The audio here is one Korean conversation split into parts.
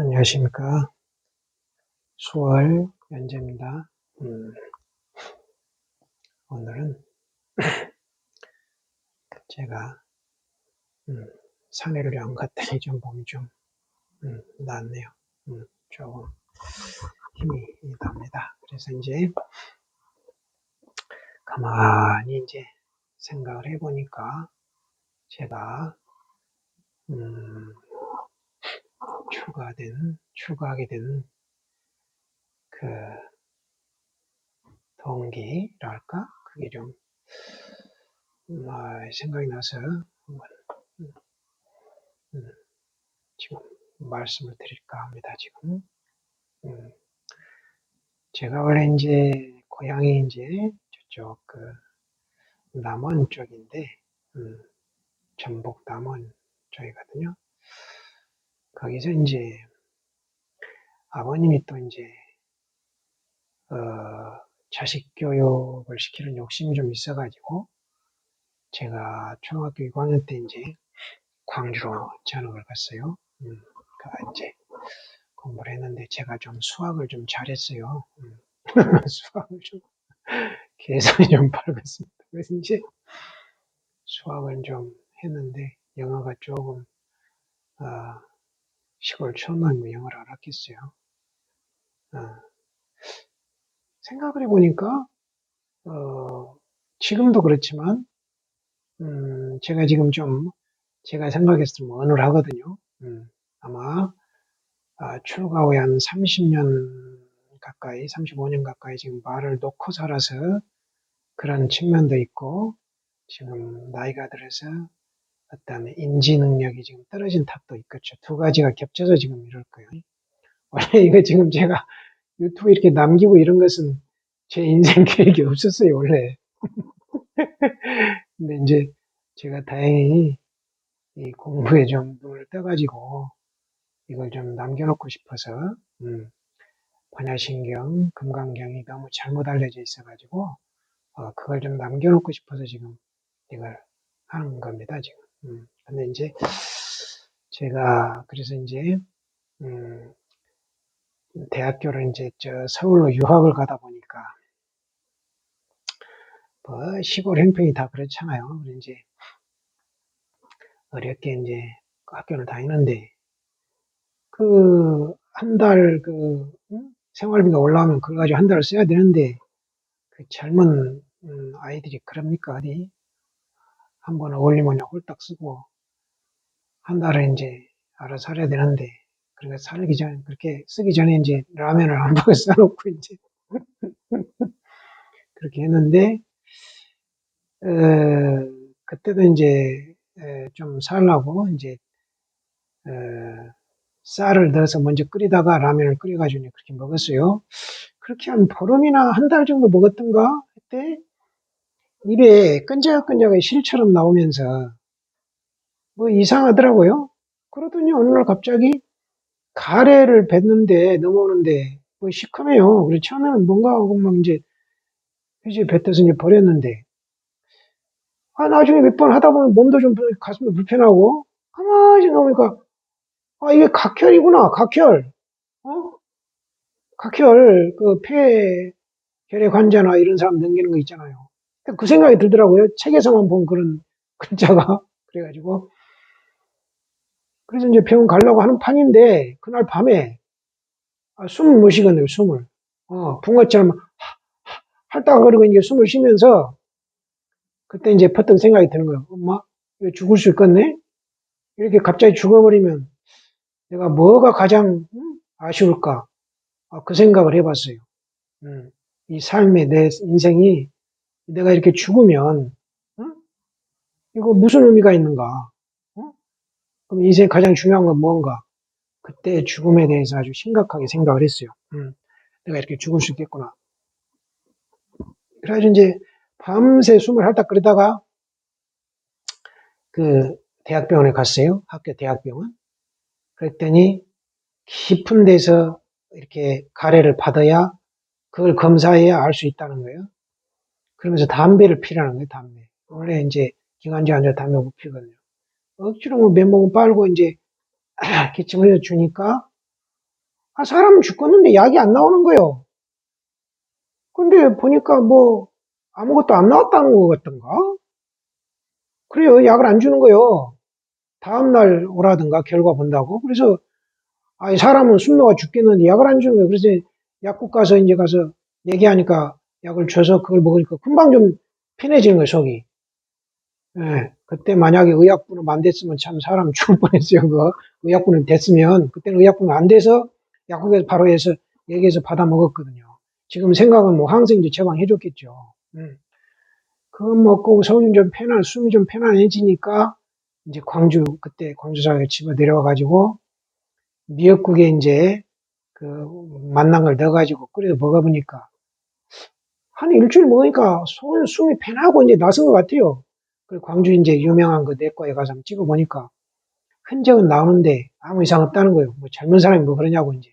안녕하십니까. 수월 연재입니다. 음, 오늘은 제가 음, 산에를 안 갔더니 좀 몸이 좀 음, 낫네요. 음, 조금 힘이 납니다. 그래서 이제 가만히 이제 생각을 해보니까 제가 음, 추가된 추가하게 된그 동기랄까? 그게 좀 음, 아, 생각이 나서 한번. 음, 음, 지금 말씀을 드릴까 합니다. 지금. 음, 제가 원래 이제 고향이 이제 저쪽 그 남원 쪽인데 음, 전북 남원 쪽이거든요. 거기서 이제 아버님이 또 이제 어, 자식 교육을 시키는 욕심이 좀 있어가지고 제가 초등학교 6학년 때 이제 광주로 전학을 갔어요. 음, 그 이제 공부를 했는데 제가 좀 수학을 좀 잘했어요. 음, 수학을 좀 계산이 좀 밝았습니다. 그래서 이제 수학을 좀 했는데 영어가 조금 어, 시골 처음만 영어를 알았겠어요. 어, 생각을 해보니까 어, 지금도 그렇지만 음, 제가 지금 좀 제가 생각했을 때 언어를 하거든요. 음, 아마 아, 출가 후에 한 30년 가까이, 35년 가까이 지금 말을 놓고 살아서 그런 측면도 있고 지금 나이가 들어서 어떤 인지 능력이 지금 떨어진 탓도 있겠죠. 두 가지가 겹쳐서 지금 이럴 거예요. 원래 이거 지금 제가 유튜브 이렇게 남기고 이런 것은 제 인생 계획이 없었어요, 원래. 근데 이제 제가 다행히 이 공부에 좀 눈을 떠가지고 이걸 좀 남겨놓고 싶어서, 음, 반야신경, 금강경이 너무 잘못 알려져 있어가지고, 어, 그걸 좀 남겨놓고 싶어서 지금 이걸 하는 겁니다, 지금. 음, 근데 이제 제가 그래서 이제, 음, 대학교를 이제 저 서울로 유학을 가다 보니까 뭐 시골 형편이 다 그렇잖아요. 이제 어렵게 이제 학교를 다니는데 그 한 달그 생활비가 올라오면 그걸 가지고 한 달을 써야 되는데 그 젊은 음, 아이들이 그럽니까 어디 한 번 어울리면 홀딱 쓰고 한 달을 이제 알아서 살아야 되는데 그러니까 살기 전 그렇게 쓰기 전에 이제 라면을 한 박을 싸놓고 이제 그렇게 했는데 어, 그때도 이제 에, 좀 살라고 이제 어, 쌀을 넣어서 먼저 끓이다가 라면을 끓여가지고 그렇게 먹었어요. 그렇게 한 보름이나 한 달 정도 먹었던가 그때 입에 끈적끈적한 실처럼 나오면서 뭐 이상하더라고요. 그러더니 어느 날 갑자기 가래를 뱉는데 넘어오는데 뭐 시커매요. 그래서 처음에는 뭔가 하고 막 이제 휴지 뱉어서 이제 버렸는데 아 나중에 몇 번 하다 보면 몸도 좀 가슴이 불편하고 가만히 생각해보니까 아 이게 각혈이구나 각혈 어 각혈 그 폐 결핵 환자나 이런 사람 넘기는 거 있잖아요. 그 생각이 들더라고요. 책에서만 본 그런 글자가 그래가지고 그래서 이제 병원 가려고 하는 판인데 그날 밤에 아, 숨을 못 쉬겠네요. 숨을 어, 붕어처럼 할딱거리고 이제 숨을 쉬면서 그때 이제 퍼뜩 생각이 드는 거예요. 엄마 죽을 수 있겠네? 이렇게 갑자기 죽어버리면 내가 뭐가 가장 음, 아쉬울까? 아, 그 생각을 해봤어요. 음, 이 삶의 내 인생이 내가 이렇게 죽으면 음? 이거 무슨 의미가 있는가? 어? 그럼 인생 가장 중요한 건 뭔가? 그때 죽음에 대해서 아주 심각하게 생각을 했어요. 음, 내가 이렇게 죽을 수 있겠구나. 그래가지고 이제 밤새 숨을 핥딱 끓이다가 그 대학병원에 갔어요. 학교 대학병원. 그랬더니 깊은 데서 이렇게 가래를 받아야 그걸 검사해야 알 수 있다는 거예요. 그러면서 담배를 피라는 거예요, 담배. 원래 이제 기관지 환자 담배 못 피거든요. 억지로 뭐 맨몸 빨고 이제 기침을 해서 주니까 아, 사람은 죽었는데 약이 안 나오는 거예요. 근데 보니까 뭐 아무것도 안 나왔다는 것 같던가? 그래요. 약을 안 주는 거예요. 다음날 오라든가 결과 본다고. 그래서 아, 사람은 숨노가 죽겠는데 약을 안 주는 거예요. 그래서 약국 가서 이제 가서 얘기하니까 약을 줘서 그걸 먹으니까 금방 좀 편해지는 거예요, 속이. 예, 그때 만약에 의약분을 안 됐으면 참 사람 죽을 뻔했어요, 그거. 의약분을 됐으면, 그때는 의약분이 안 돼서 약국에서 바로 해서 얘기해서 받아 먹었거든요. 지금 생각은 뭐 항생제 처방해줬겠죠. 음. 그거 먹고 속이 좀 편안, 숨이 좀 편안해지니까 이제 광주, 그때 광주사에 집에 내려와가지고 미역국에 이제 그 만난 걸 넣어가지고 끓여 먹어보니까 한 일주일 먹으니까 속 숨이 편하고 이제 나선 것 같아요. 그 광주 이제 유명한 그 내과에 가서 찍어보니까 흔적은 나오는데 아무 이상 없다는 거예요. 뭐 젊은 사람이 뭐 그러냐고 이제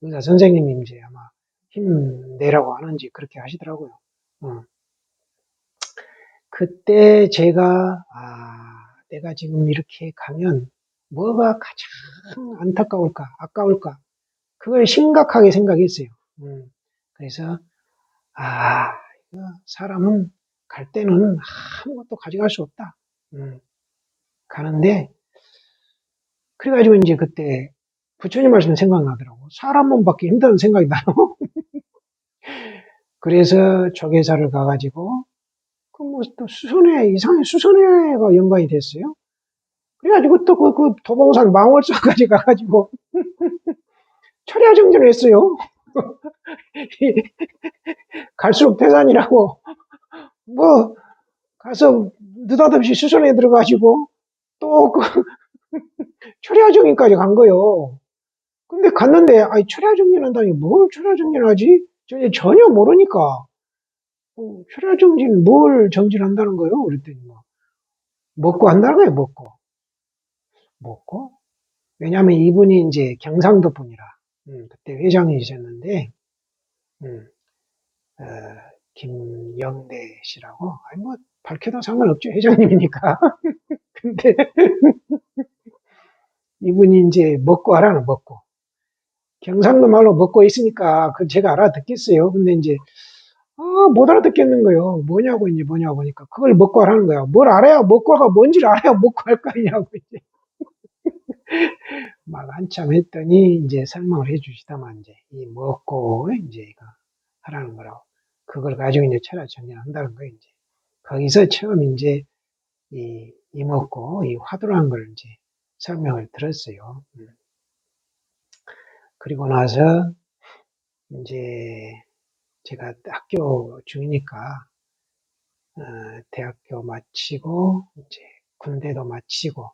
의사 선생님이 이제 아마 힘내라고 하는지 그렇게 하시더라고요. 어. 그때 제가 아 내가 지금 이렇게 가면 뭐가 가장 안타까울까 아까울까 그걸 심각하게 생각했어요. 음. 그래서 아 사람은 갈 때는 아무것도 가져갈 수 없다. 음. 가는데 그래가지고 이제 그때 부처님 말씀 생각나더라고. 사람 몸 받기 힘든 생각이 나요. 그래서 조계사를 가가지고 그 뭐 또 수선회 이상의 수선회가 연관이 됐어요. 그래가지고 또 그 그 도봉산 망월사까지 가가지고 철야 정전을 했어요. 갈수록 태산이라고 뭐 가서 느닷없이 수선에 들어가지고 또그 철야정인까지 간 거요. 근데 갔는데 아니 철야정진 한다니 뭘 철야정진 하지? 전혀 모르니까 어, 철야 정진 뭘 정진한다는 거예요? 그랬더니 뭐 먹고 한다는 거예요. 먹고 먹고 왜냐하면 이분이 이제 경상도 분이라 음, 그때 회장이셨는데 음, 어, 김영대 씨라고 아니 뭐 밝혀도 상관없죠 회장님이니까 근데 이분이 이제 먹고 하라는 먹고 경상도 말로 먹고 있으니까 그 제가 알아듣겠어요 근데 이제 아, 못 알아듣겠는 거예요. 뭐냐고, 이제 뭐냐고 하니까. 그걸 먹고 하라는 거야. 뭘 알아야, 먹고가 뭔지를 알아야 먹고 할 거 아니냐고, 이제. 막 한참 했더니, 이제 설명을 해 주시다만, 이제, 이 먹고, 이제, 이거 하라는 거라고. 그걸 가지고 이제 철학 정리한다는 거예요, 이제. 거기서 처음 이제, 이, 이 먹고, 이 화두라는 걸 이제 설명을 들었어요. 음. 그리고 나서, 이제, 제가 학교 중이니까 어, 대학교 마치고 이제 군대도 마치고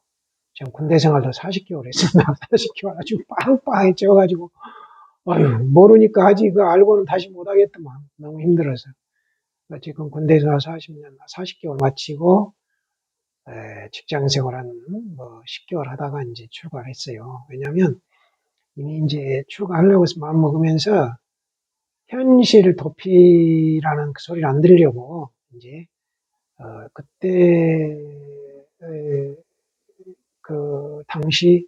전 군대 생활도 40개월 했습니다. 40개월 아주 빵빵해져가지고 아유 모르니까 하지 그 알고는 다시 못하겠더만 너무 힘들어서 지금 군대에서 40년 40개월 마치고 에, 직장 생활 한뭐 10개월 하다가 이제 출가를 했어요. 왜냐하면 이미 이제 출가하려고 해서 마음 먹으면서 현실 도피라는 그 소리를 안 들으려고 이제 어, 그때 그 당시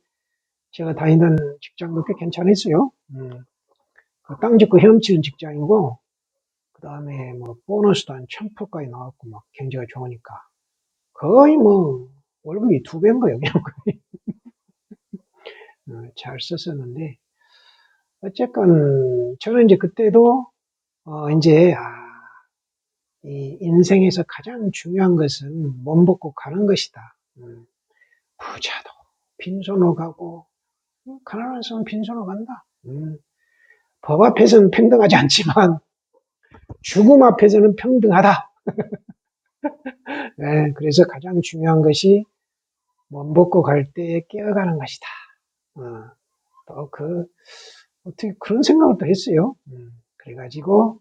제가 다니던 직장도 꽤 괜찮았어요. 음, 그땅 짓고 헤엄치는 직장이고 그 다음에 뭐 보너스도 한 천프까지 나왔고 막 경제가 좋으니까 거의 뭐 월급이 두 배인 거예요. 그냥 거의. 어, 잘 썼었는데 어쨌건 저는 이제 그때도 어 이제 아, 이 인생에서 가장 중요한 것은 몸 벗고 가는 것이다. 음, 부자도 빈손으로 가고 음, 가난한 사람은 빈손으로 간다. 음, 법 앞에서는 평등하지 않지만 죽음 앞에서는 평등하다. 네, 그래서 가장 중요한 것이 몸 벗고 갈 때 깨어가는 것이다. 어, 또그 어떻게 그런 생각을 또 했어요. 음, 그래가지고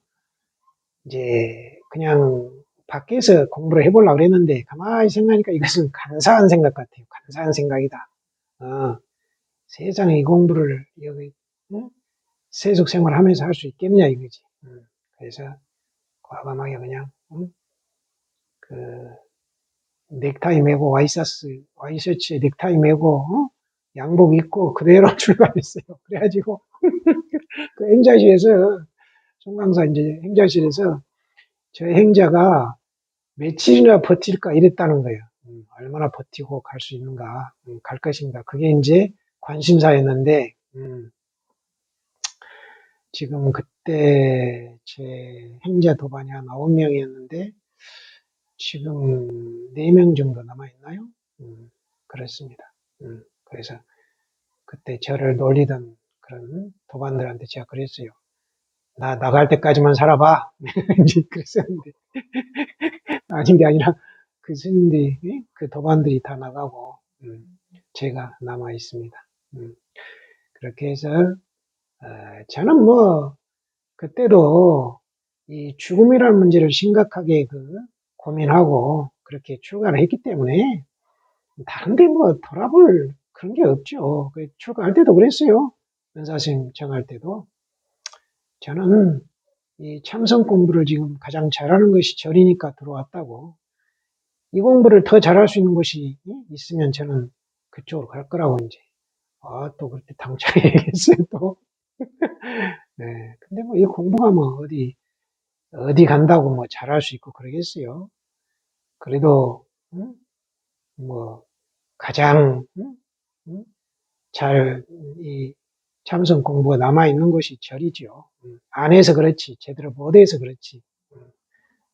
이제 그냥 밖에서 공부를 해보려고 그랬는데 가만히 생각하니까 이것은 간사한 생각 같아요. 간사한 생각이다. 어, 세상에 이 공부를 여기 응? 세속 생활하면서 할 수 있겠냐 이거지. 음, 그래서 과감하게 그냥 응? 그 넥타이 메고 와이셔츠 와이셔츠에 넥타이 메고 어? 양복 입고 그대로 출발했어요. 그래가지고 그 행자실에서 송강사 이제 행자실에서 저 행자가 며칠이나 버틸까 이랬다는 거예요. 음, 얼마나 버티고 갈 수 있는가, 음, 갈 것인가. 그게 이제 관심사였는데, 음, 지금 그때 제 행자 도반이 한 9명이었는데, 지금 4명 정도 남아있나요? 음, 그렇습니다. 음, 그래서 그때 저를 놀리던 그런 도반들한테 제가 그랬어요. 나 나갈 때까지만 살아봐. 이제 그랬었는데. 아닌 게 아니라 그 스님들이, 예? 그 도반들이 다 나가고, 음, 제가 남아 있습니다. 음, 그렇게 해서, 어, 저는 뭐, 그때도 이 죽음이라는 문제를 심각하게 그 고민하고 그렇게 출가를 했기 때문에 다른데 뭐 돌아볼 그런 게 없죠. 그 출가할 때도 그랬어요. 은사생 정할 때도. 저는 이 참선 공부를 지금 가장 잘하는 것이 절이니까 들어왔다고. 이 공부를 더 잘할 수 있는 곳이 있으면 저는 그쪽으로 갈 거라고 이제. 아, 또 그렇게 당차게 얘기했어요, 또. 네. 근데 뭐 이 공부가 뭐 어디, 어디 간다고 뭐 잘할 수 있고 그러겠어요. 그래도, 음? 뭐, 가장, 음? 음? 잘, 이, 참선 공부가 남아있는 곳이 절이죠. 음, 안에서 그렇지, 제대로 못 해서 그렇지. 음,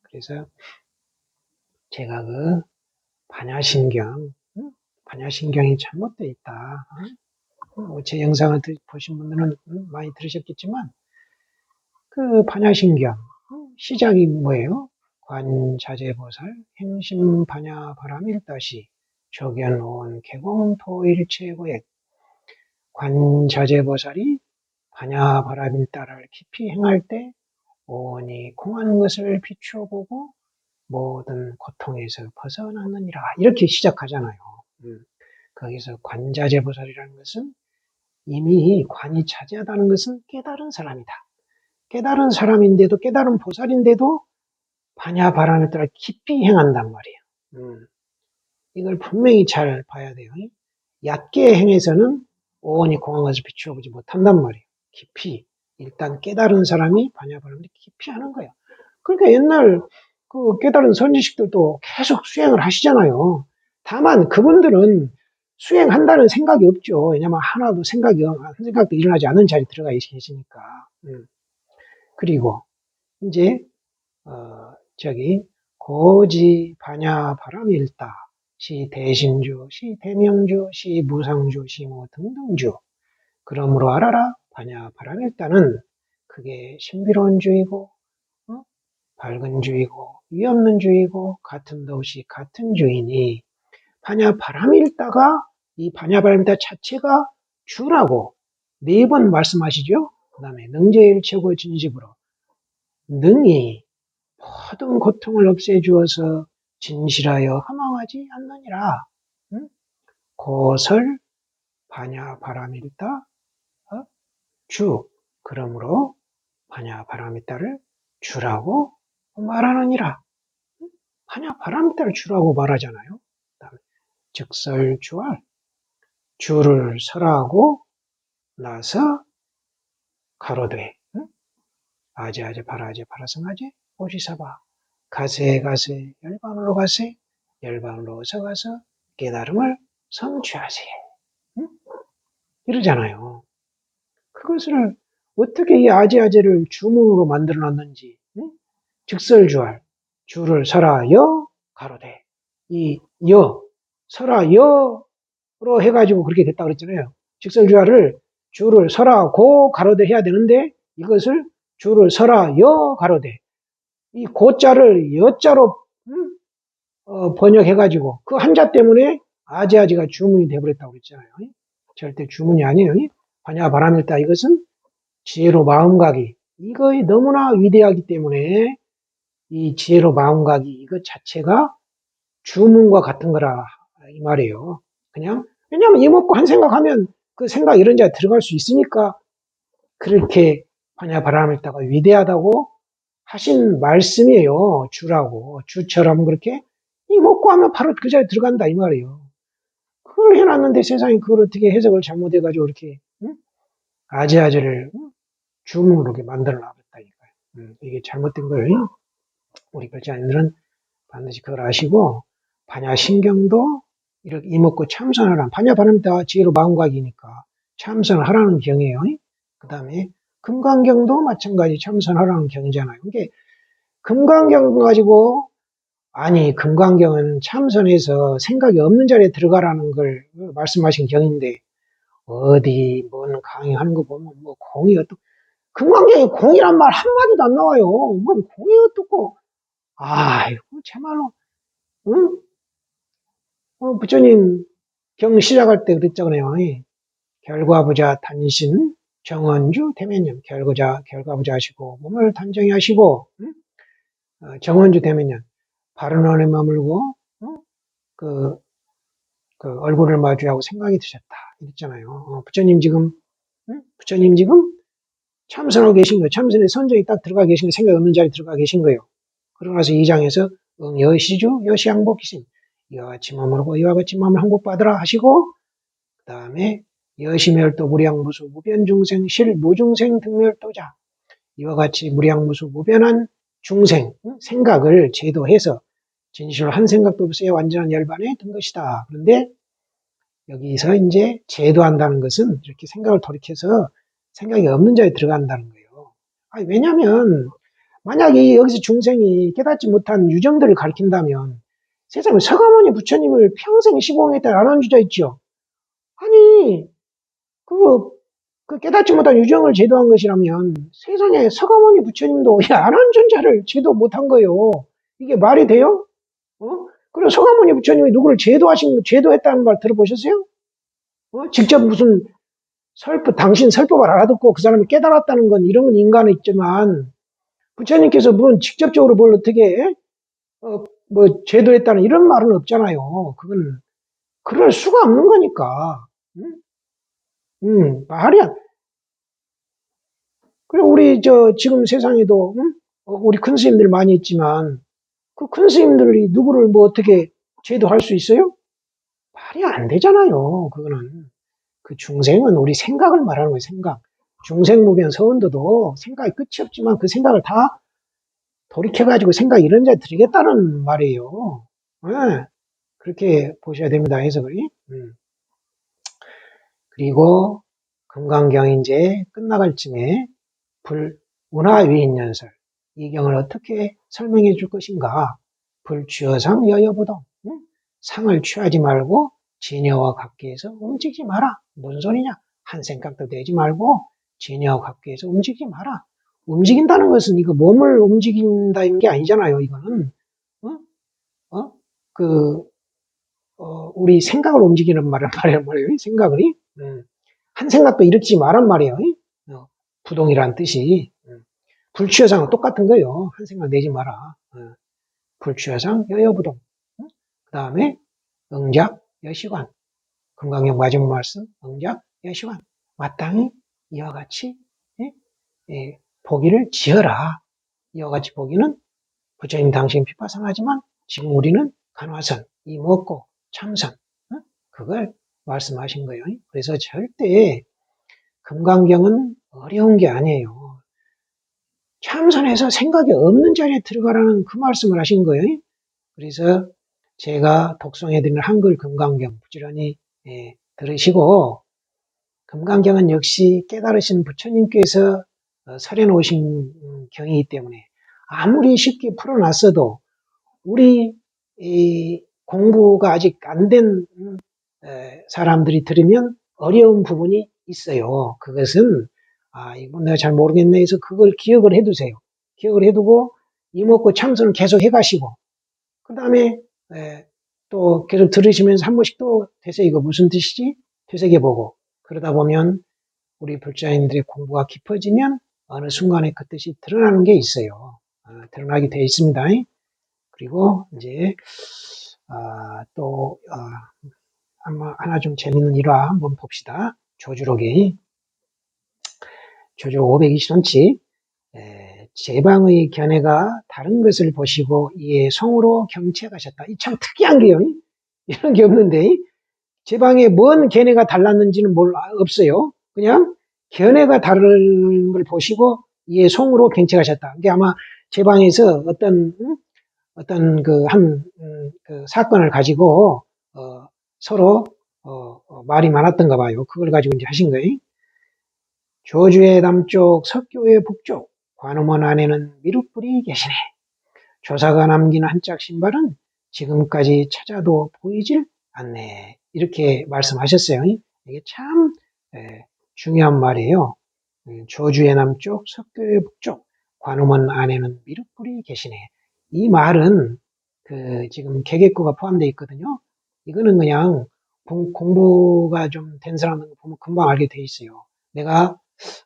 그래서 제가 그 반야신경, 음, 반야신경이 잘못되어 있다. 뭐제 영상을 보신 분들은 많이 들으셨겠지만, 그 반야신경, 시작이 뭐예요? 관자재보살, 행심 반야 바람 일다시, 조견온 개공토일체고액, 관자재보살이 반야바라밀다를 깊이 행할 때 오니 공한 것을 비추어 보고 모든 고통에서 벗어나느니라 이렇게 시작하잖아요. 음, 거기서 관자재보살이라는 것은 이미 관이 차지하다는 것은 깨달은 사람이다. 깨달은 사람인데도 깨달은 보살인데도 반야바라밀다를 깊이 행한단 말이에요. 음, 이걸 분명히 잘 봐야 돼요. 얕게 행해서는 오온이 공한 것을 비추어 보지 못한단 말이에요. 깊이. 일단 깨달은 사람이 반야바람을 깊이 하는 거예요. 그러니까 옛날 그 깨달은 선지식들도 계속 수행을 하시잖아요. 다만 그분들은 수행한다는 생각이 없죠. 왜냐면 하나도 생각이, 한 생각도 일어나지 않은 자리에 들어가 계시니까. 음. 그리고 이제, 어, 저기, 고지 반야 바람일다. 시 대신주, 시 대명주, 시 무상주, 시뭐 등등주. 그러므로 알아라. 반야 바람일다는 그게 신비로운 주의고, 어? 밝은 주의고, 위없는 주의고, 같은 도시 같은 주이니, 반야 바람일다가 이 반야 바람일다 자체가 주라고 네 번 말씀하시죠? 그 다음에 능제일 최고 진집으로 능히 모든 고통을 없애주어서 진실하여 허망하지 않느니라. 응? 고설 반야 바람일다 어? 주 그러므로 반야 바람일다를 주라고 말하느니라. 응? 반야 바람일다를 주라고 말하잖아요. 즉설 주알 주를 설하고 나서 가로되 응? 아제아제 바라제 바라성아제 오지사바 가세 가세 열반으로 가세 열반으로 어서 가서 깨달음을 성취하세 응? 이러잖아요. 그것을 어떻게 이 아제아제를 주문으로 만들어 놨는지 응? 즉설주알 주를 설하여 가로되 이 여 설하여로 해가지고 그렇게 됐다 그랬잖아요. 즉설주알을 주를 설하고 가로되 해야 되는데 이것을 주를 설하여 가로되 이 고자를 여자로 음? 어, 번역해가지고 그 한자 때문에 아지아지가 주문이 돼버렸다고 그랬잖아요. 절대 주문이 아니에요. 반야 바람일다 이것은 지혜로 마음가기 이거이 너무나 위대하기 때문에 이 지혜로 마음가기 이것 자체가 주문과 같은 거라 이 말이에요. 그냥 왜냐하면 이먹고 한 생각하면 그 생각 이런 데 들어갈 수 있으니까 그렇게 반야 바람일다가 위대하다고 하신 말씀이에요. 주라고. 주처럼 그렇게 이 먹고 하면 바로 그 자리에 들어간다 이 말이에요. 그걸 해놨는데 세상에 그걸 어떻게 해석을 잘못해가지고 이렇게 응? 아재아재를 응? 주문으로 이렇게 만들어 놔봤다니까요. 음, 이게 잘못된 걸 우리 별자님들은 반드시 그걸 아시고 반야신경도 이렇게 이먹고 참선하라. 반야 발음 다 지혜로 마음각이니까 참선을 하라는 경이에요. 그 다음에 금강경도 마찬가지 참선하라는 경이잖아요. 이게 금강경 가지고 아니 금강경은 참선해서 생각이 없는 자리에 들어가라는 걸 말씀하신 경인데 어디 뭔 강의하는 거 보면 뭐 공이 어떻고 금강경에 공이란 말 한마디도 안 나와요. 뭔 공이 어떻고 아이고 참말로 응? 어, 부처님 경 시작할 때 그랬잖아요. 결과 부자 단신 정원주 대면령 결과자 결과부자 하시고 몸을 단정히 하시고 응? 어, 정원주 대면령 바른 언에 머물고 어? 그, 그 얼굴을 마주하고 생각이 드셨다 이랬잖아요. 어, 부처님 지금 응? 부처님 지금 참선하고 계신 거예요. 참선에 선정이 딱 들어가 계신 거예요. 생각 없는 자리에 들어가 계신 거예요. 그러고 나서 이 장에서 응, 여시주 여시양복이신 이와 같이 머물고 이와 같이 마음을 항복받으라 하시고 그 다음에 여시멸도 무량무수 무변중생 실 무중생 등멸도자 이와 같이 무량무수 무변한 중생 생각을 제도해서 진실로 한 생각도 없어요 완전한 열반에 든 것이다. 그런데 여기서 이제 제도한다는 것은 이렇게 생각을 돌이켜서 생각이 없는 자에 들어간다는 거예요. 아니, 왜냐하면 만약에 여기서 중생이 깨닫지 못한 유정들을 가르친다면 세상에 서가모니 부처님을 평생 시공했다 안한 주자 있죠. 그, 그 깨닫지 못한 유정을 제도한 것이라면 세상에 서가모니 부처님도 안한존자를 제도 못한 거예요. 이게 말이 돼요? 어? 그리고 서가모니 부처님이 누구를 제도하신 제도했다는 말 들어보셨어요? 어? 직접 무슨 설법 당신 설법을 알아듣고 그 사람이 깨달았다는 건 이런 건 인간은 있지만 부처님께서 물론 직접적으로 뭘 어떻게 어, 뭐 제도했다는 이런 말은 없잖아요. 그건 그럴 수가 없는 거니까. 응? 응, 말이 안. 그리고 우리 저 지금 세상에도 응? 어, 우리 큰 스님들 많이 있지만 그 큰 스님들이 누구를 뭐 어떻게 제도할 수 있어요? 말이 안 되잖아요. 그거는 그 중생은 우리 생각을 말하는 거예요. 생각. 중생무변 서원도도 생각이 끝이 없지만 그 생각을 다 돌이켜가지고 생각 이런 자 드리겠다는 말이에요. 네. 그렇게 보셔야 됩니다. 해석을. 음. 그리고 금강경 이제 끝나갈 쯤에 불, 운하위인연설. 이 경을 어떻게 설명해 줄 것인가? 불취어상 여여부동. 응? 상을 취하지 말고 진여와 각기에서 움직이지 마라. 무슨 소리냐? 한 생각도 되지 말고 진여와 각기에서 움직이지 마라. 움직인다는 것은 이거 몸을 움직인다는 게 아니잖아요. 이거는 어? 어? 그 어, 우리 생각을 움직이는 말을 말이에요. 생각을 음. 한 생각도 일으키지 말란 말이에요. 어, 부동이란 뜻이 음. 불취여상은 똑같은 거예요. 한 생각 내지 마라. 어. 불취여상 여여부동. 어? 그 다음에 응작 여시관. 금강경 마지막 말씀 응작 여시관. 마땅히 이와 같이 예? 예, 보기를 지어라. 이와 같이 보기는 부처님 당신 비파상하지만 지금 우리는 간화선, 이 먹고 참선 어? 그걸 말씀하신 거예요. 그래서 절대 금강경은 어려운 게 아니에요. 참선해서 생각이 없는 자리에 들어가라는 그 말씀을 하신 거예요. 그래서 제가 독송해드리는 한글 금강경 부지런히 예, 들으시고 금강경은 역시 깨달으신 부처님께서 어, 설해 놓으신 경이기 때문에 아무리 쉽게 풀어놨어도 우리 공부가 아직 안 된 사람들이 들으면 어려운 부분이 있어요. 그것은 아 이건 내가 잘 모르겠네 해서 그걸 기억을 해두세요. 기억을 해두고 이먹고 참선을 계속 해가시고 그 다음에 또 계속 들으시면서 한 번씩 또 되새 이거 무슨 뜻이지? 되새겨보고 그러다 보면 우리 불자인들의 공부가 깊어지면 어느 순간에 그 뜻이 드러나는 게 있어요. 어, 드러나게 되어 있습니다. 그리고 이제 아, 또 아, 하나 좀 재밌는 일화 한번 봅시다. 조주록이 조주록 520원치 제방의 견해가 다른 것을 보시고 이에 성으로 경채가셨다. 이 참 특이한 게요. 이런 게 없는데 제 방에 뭔 견해가 달랐는지는 몰라, 없어요. 그냥 견해가 다른 걸 보시고 이에 송으로 경책하셨다. 이게 아마 제 방에서 어떤 음? 어떤 그한 음, 그 사건을 가지고 어, 서로 어, 어, 말이 많았던가 봐요. 그걸 가지고 이제 하신 거예요. 조주의 남쪽, 석교의 북쪽, 관음원 안에는 미륵불이 계시네. 조사가 남긴 한짝 신발은 지금까지 찾아도 보이질 않네. 이렇게 말씀하셨어요. 이게 참 에, 중요한 말이에요. 음, 조주의 남쪽, 석교의 북쪽, 관음원 안에는 미륵불이 계시네. 이 말은 그 지금 개개구가 포함되어 있거든요. 이거는 그냥 공, 부가 좀 된 사람은 보면 금방 알게 돼 있어요. 내가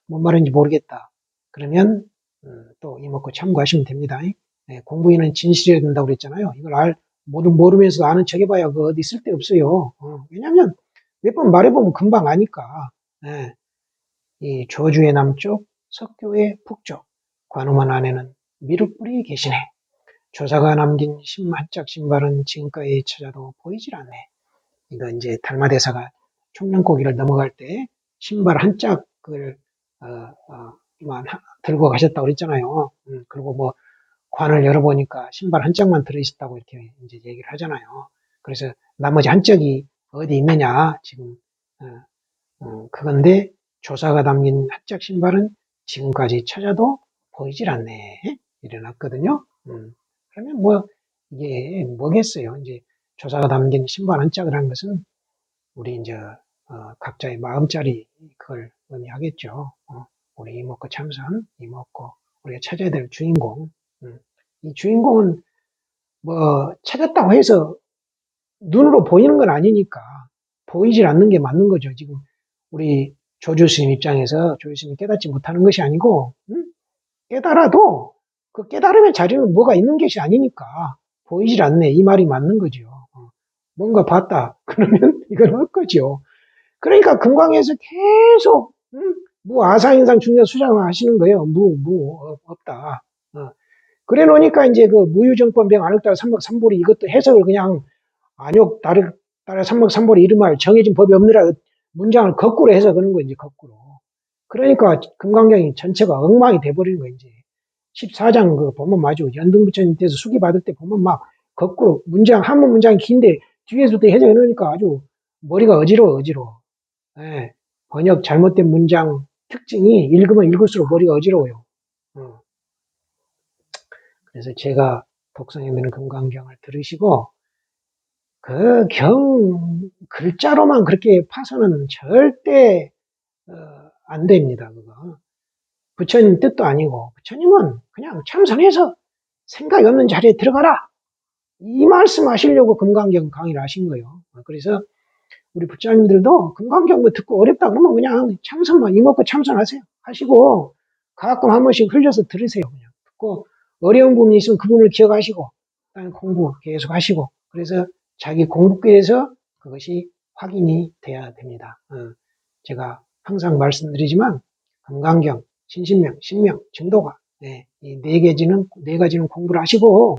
뭔 말인지 모르겠다. 그러면 음, 또 이먹고 참고하시면 됩니다. 네, 공부인은 진실해야 된다고 그랬잖아요. 이걸 알, 모두 모르면서 아는 척 해봐야 그 어디 쓸데 없어요. 어, 왜냐면 몇번 말해보면 금방 아니까. 네. 이 조주의 남쪽, 석교의 북쪽, 관우만 안에는 미륵불이 계시네. 조사가 남긴 한짝 신발은 지금까지 찾아도 보이질 않네. 이거 이제 달마 대사가 총량고기를 넘어갈 때 신발 한 짝을 어, 어, 들고 가셨다고 그랬잖아요. 음, 그리고 뭐 관을 열어보니까 신발 한 짝만 들어있었다고 이렇게 이제 얘기를 하잖아요. 그래서 나머지 한 짝이 어디 있느냐 지금 어, 어, 그건데 조사가 담긴 한 짝 신발은 지금까지 찾아도 보이질 않네. 일어났거든요. 음. 그러면 뭐 이게 뭐겠어요? 이제 조사가 담긴 신발 한한 것은 우리 이제 어, 각자의 마음자리 그걸 의미하겠죠. 어, 우리 이먹고 참선, 이먹고 우리가 찾아야 될 주인공. 음. 이 주인공은 뭐 찾았다고 해서 눈으로 보이는 건 아니니까 보이질 않는 게 맞는 거죠. 지금 우리 조주스님 입장에서 조주스님이 깨닫지 못하는 것이 아니고 음? 깨달아도 그 깨달음의 자리는 뭐가 있는 것이 아니니까 보이질 않네. 이 말이 맞는 거죠. 어. 뭔가 봤다. 그러면 이건 헛거죠. 그러니까 금광에서 계속 음, 뭐 아사인상 중요 수장을 하시는 거예요. 무, 무 없다. 어. 그래 놓으니까 이제 그 무유정권병 안혹따라 삼박삼보리 이것도 해석을 그냥 안욕 따라 삼박삼보리 이름할 정해진 법이 없느라 문장을 거꾸로 해석하는 거 이제 거꾸로. 그러니까 금강경이 전체가 엉망이 돼버리는 거 이제. 14장 그 보면 마주 연등부처님 때서 수기 받을 때 보면 막 걷고 문장 한 문장이 긴데 뒤에서도 해석해 놓으니까 아주 머리가 어지러워 어지러워. 예, 번역 잘못된 문장 특징이 읽으면 읽을수록 머리가 어지러워요. 어. 그래서 제가 독성에 있는 금강경을 들으시고 그 경 글자로만 그렇게 파서는 절대 어, 안 됩니다. 그거. 부처님 뜻도 아니고 부처님은 그냥 참선해서 생각이 없는 자리에 들어가라 이 말씀 하시려고 금강경 강의를 하신 거예요. 그래서 우리 부처님들도 금강경 뭐 듣고 어렵다 그러면 그냥 참선만 이먹고 참선하세요. 하시고 가끔 한 번씩 흘려서 들으세요. 그냥 듣고 어려운 부분이 있으면 그 부분을 기억하시고 공부 계속 하시고 그래서 자기 공부길에서 그것이 확인이 돼야 됩니다. 어, 제가 항상 말씀드리지만 금강경 신신명, 신명, 증도가 네, 이네 가지는 네 가지는 공부를 하시고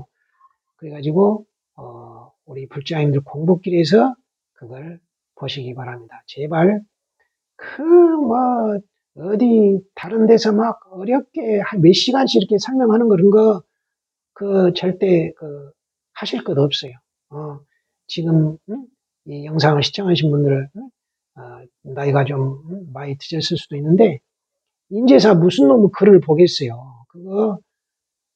그래가지고 어, 우리 불자님들 공부길에서 그걸 보시기 바랍니다. 제발 그 뭐 어디 다른 데서 막 어렵게 한 몇 시간씩 이렇게 설명하는 그런 거 그 절대 그 하실 것 없어요. 어, 지금 음? 이 영상을 시청하신 분들 어, 나이가 좀 많이 드셨을 수도 있는데 인제사 무슨 놈의 글을 보겠어요. 그거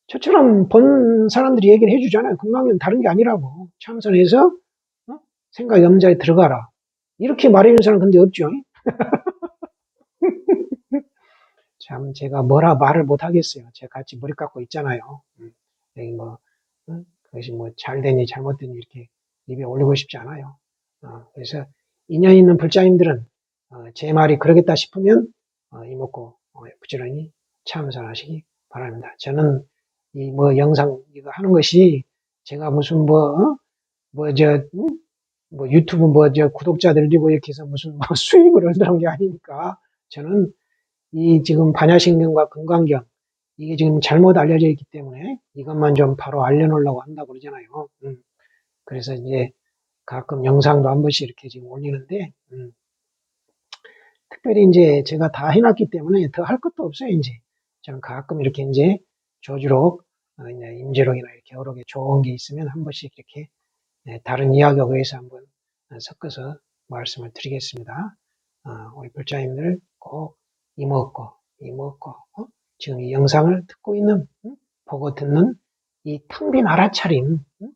저처럼 본 사람들이 얘기를 해주잖아요. 건강은 다른 게 아니라고. 참선해서 어? 생각 염자에 들어가라. 이렇게 말해주는 사람 근데 없죠. 참 제가 뭐라 말을 못 하겠어요. 제가 같이 머리 깎고 있잖아요. 음, 여기 뭐 어? 그것이 뭐 잘되니 잘못되니 이렇게 입에 올리고 싶지 않아요. 어, 그래서 인연 있는 불자님들은 어, 제 말이 그러겠다 싶으면 어, 이먹고 어, 부지런히 참선하시기 바랍니다. 저는 이 뭐 영상 이거 하는 것이 제가 무슨 뭐, 어? 뭐, 저, 뭐 유튜브 뭐, 저 구독자들 들고 이렇게 해서 무슨 뭐 수입을 얻으라는 게 아니니까 저는 이 지금 반야신경과 건강경 이게 지금 잘못 알려져 있기 때문에 이것만 좀 바로 알려놓으려고 한다고 그러잖아요. 음. 그래서 이제 가끔 영상도 한 번씩 이렇게 지금 올리는데, 음, 특별히 이제 제가 다 해놨기 때문에 더 할 것도 없어요, 이제. 저는 가끔 이렇게 이제 조주록, 어, 임재록이나 개 좋은 게 있으면 한 번씩 이렇게 네, 다른 이야기에 의해서 한번 어, 섞어서 말씀을 드리겠습니다. 어, 우리 불자님들 꼭 이먹고, 이먹고, 어? 지금 이 영상을 듣고 있는, 음? 보고 듣는 이 텅빈 알아차림, 음?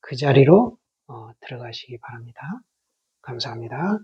그 자리로 어, 들어가시기 바랍니다. 감사합니다.